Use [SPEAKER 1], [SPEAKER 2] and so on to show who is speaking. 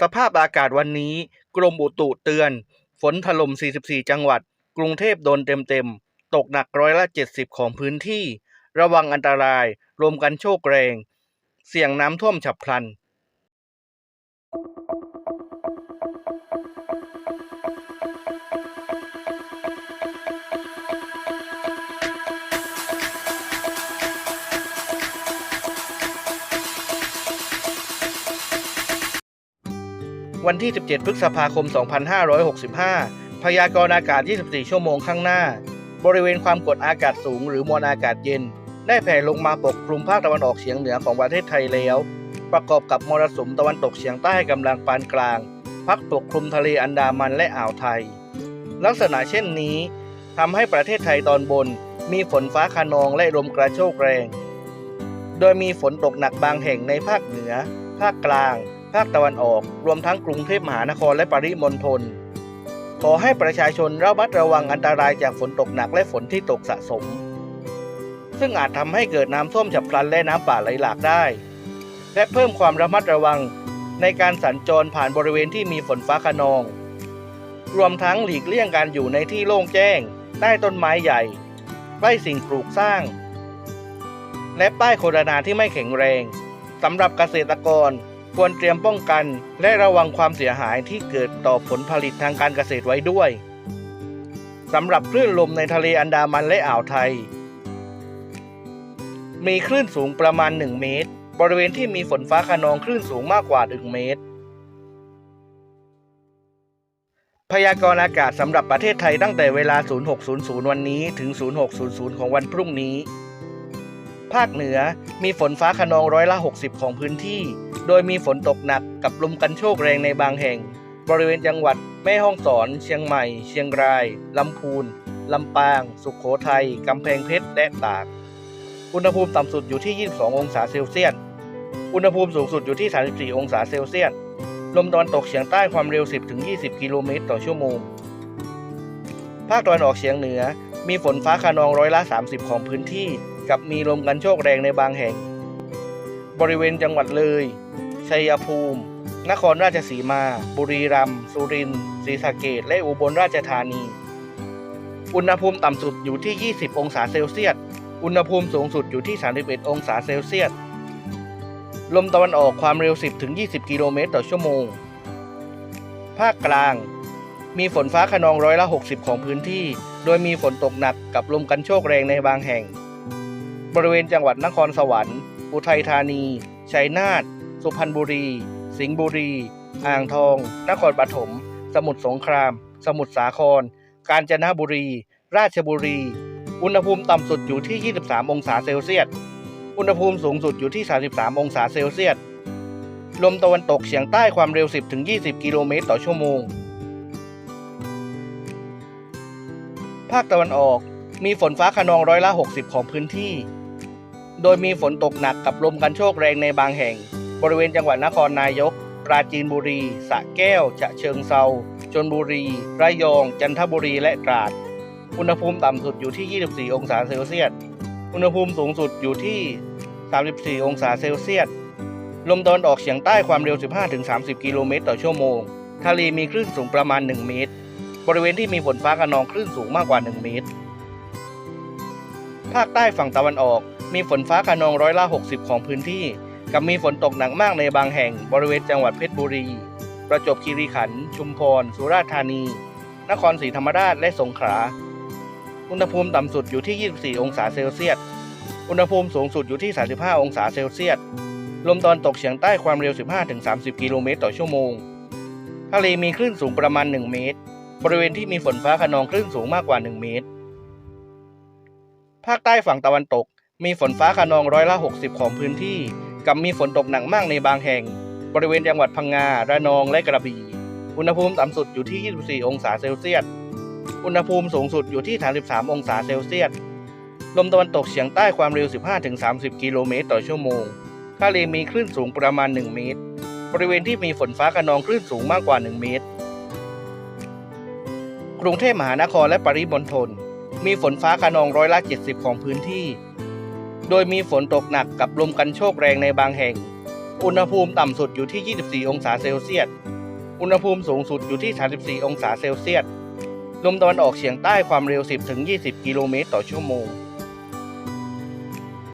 [SPEAKER 1] สภาพอากาศวันนี้ กรมอุตุเตือน ฝนถล่ม 44 จังหวัด กรุงเทพโดนเต็มๆ ตกหนักร้อยละ 70 ของพื้นที่ ระวังอันตราย รวมกันโชคแรง เสี่ยงน้ำท่วมฉับพลัน วันที่ 17 พฤษภาคม 2565 พยากรณ์อากาศ 24 ชั่วโมงข้างหน้า บริเวณความกดอากาศสูงหรือมวลอากาศเย็น ได้แผ่ลงมาปกคลุมภาคตะวันออกเฉียงเหนือของประเทศไทยแล้ว ประกอบกับมรสุมตะวันตกเฉียงใต้กำลังปานกลาง พัดปกคลุมทะเลอันดามันและอ่าวไทย ลักษณะเช่นนี้ทำให้ประเทศไทยตอนบน มีฝนฟ้าคะนองและลมกระโชกแรง โดยมีฝนตกหนักบางแห่งในภาคเหนือ ภาคกลาง ภาคตะวันออก รวมทั้งกรุงเทพมหานครและปริมณฑล ขอให้ประชาชนระมัดระวังอันตรายจากฝนตกหนักและฝนที่ตกสะสม ซึ่งอาจทำให้เกิดน้ำท่วมฉับพลันและน้ำป่าไหลหลากได้ และเพิ่มความระมัดระวังในการสัญจรผ่านบริเวณที่มีฝนฟ้าคะนอง รวมทั้งหลีกเลี่ยงการอยู่ในที่โล่งแจ้ง ใต้ต้นไม้ใหญ่ ใกล้สิ่งปลูกสร้าง และป้ายโฆษณาที่ไม่แข็งแรงสำหรับเกษตรกร ควรเตรียมป้องกัน และระวังความเสียหายที่เกิดต่อผลผลิตทางการเกษตรไว้ด้วยสำหรับคลื่นลมในทะเลอันดามันและอ่าวไทย มีคลื่นสูงประมาณ 1 เมตร บริเวณที่มีฝนฟ้าคะนองคลื่นสูงมากกว่า 1 เมตร พยากรณ์อากาศสำหรับประเทศไทยตั้งแต่เวลา 0600 วันนี้ถึง 0600 ของวันพรุ่งนี้ ภาคเหนือมีฝนฟ้าคะนองร้อยละ 60 ของพื้นที่ โดยมีฝนตกหนักกับลมกันโชกแรงในบางแห่ง บริเวณจังหวัดแม่ฮ่องสอน เชียงใหม่ เชียงราย ลำพูน ลำปาง สุขโขทัย กำแพงเพชร และตาก อุณหภูมิต่ำสุดอยู่ที่ 22 องศาเซลเซียส อุณหภูมิสูงสุดอยู่ที่ 34 องศาเซลเซียส ลมตะวันตกเฉียงใต้ความเร็ว 10-20 กิโลเมตรต่อชั่วโมง ภาคตะวันออกเฉียงเหนือ มีฝนฟ้าคะนองร้อยละ 30 ของพื้นที่ กับมีลมกันโชกแรงในบางแห่ง บริเวณจังหวัดเลย ชัยภูมิ นครราชสีมา บุรีรัมย์ สุรินทร์ ศรีสะเกษและอุบลราชธานี อุณหภูมิต่ำสุดอยู่ที่ 20 องศาเซลเซียส อุณหภูมิสูงสุดอยู่ที่ 31 องศาเซลเซียส ลมตะวันออกความเร็ว 10-20 กิโลเมตรต่อชั่วโมง ภาคกลาง มีฝนฟ้าคะนองร้อยละ 60 ของพื้นที่ โดยมีฝนตกหนักกับลมกันโชกแรงในบางแห่ง บริเวณจังหวัดนครสวรรค์ อุทัยธานี ชัยนาท สุพรรณบุรี สิงห์บุรี อ่างทอง นครปฐม สมุทรสงคราม สมุทรสาคร กาญจนบุรี ราชบุรี อุณหภูมิต่ำสุดอยู่ที่ 23 องศาเซลเซียส อุณหภูมิสูงสุดอยู่ที่ 33 องศาเซลเซียส ลมตะวันตกเฉียงใต้ความเร็ว 10-20 กิโลเมตรต่อชั่วโมง ภาคตะวันออกมีฝนฟ้าคะนองร้อยละ 60 ของพื้นที่ โดยมีฝนตกหนักกับลมกันโชกแรงในบางแห่ง บริเวณจังหวัดนครนายก ปราจีนบุรีสระแก้ว ฉะเชิงเซาชนบุรี ระยอง จันทบุรี และตราด อุณหภูมิต่ำสุดอยู่ที่ 24 องศาเซลเซียส อุณหภูมิสูงสุดอยู่ที่ 34 องศาเซลเซียส ลมตะวันออกเฉียงใต้ความเร็ว 15-30 กิโลเมตรต่อชั่วโมง ทะเลมีคลื่นสูงประมาณ 1 เมตร บริเวณที่มีฝนฟ้าคะนองคลื่นสูงมากกว่า 1 เมตร ภาคใต้ฝั่งตะวันออกมีฝนฟ้าคะนองร้อยละ 60 ของพื้นที่ กับมีฝนตกหนักมากในบางแห่งบริเวณจังหวัดเพชรบุรี ประจวบคีรีขันธ์ ชุมพร สุราษฎร์ธานี นครศรีธรรมราช และสงขลา อุณหภูมิต่ำสุดอยู่ที่ 24 องศาเซลเซียส อุณหภูมิสูงสุดอยู่ที่ 35 องศาเซลเซียส ลมตะวันตกเฉียงใต้ความเร็ว 15-30 กิโลเมตรต่อชั่วโมง ทะเลมีคลื่นสูงประมาณ 1 เมตร บริเวณที่มีฝนฟ้าคะนองคลื่นสูงมากกว่า 1 เมตร ภาคใต้ฝั่งตะวันตก มีฝนฟ้าคะนองร้อยละ 60 ของพื้นที่ กับมีฝนตกหนักมากในบางแห่ง บริเวณจังหวัดพังงา ระนอง และกระบี่ อุณหภูมิต่ำสุดอยู่ที่ 24 องศาเซลเซียส อุณหภูมิสูงสุดอยู่ที่ 33 องศาเซลเซียส ลมตะวันตกเฉียงใต้ความเร็ว 15-30 กิโลเมตรต่อชั่วโมง ทะเลมีคลื่นสูงประมาณ 1 เมตร บริเวณที่มีฝนฟ้าคะนองคลื่นสูงมากกว่า 1 เมตร กรุงเทพมหานครและปริมณฑลมีฝนฟ้าคะนองร้อยละ 70 ของพื้นที่ โดยมีฝนตกหนักกับลมกันโชกแรงในบางแห่ง อุณหภูมิต่ำสุดอยู่ที่ 24 องศาเซลเซียส อุณหภูมิสูงสุดอยู่ที่ 34 องศาเซลเซียส ลมตะวันออกเฉียงใต้ความเร็ว 10-20 กิโลเมตรต่อชั่วโมง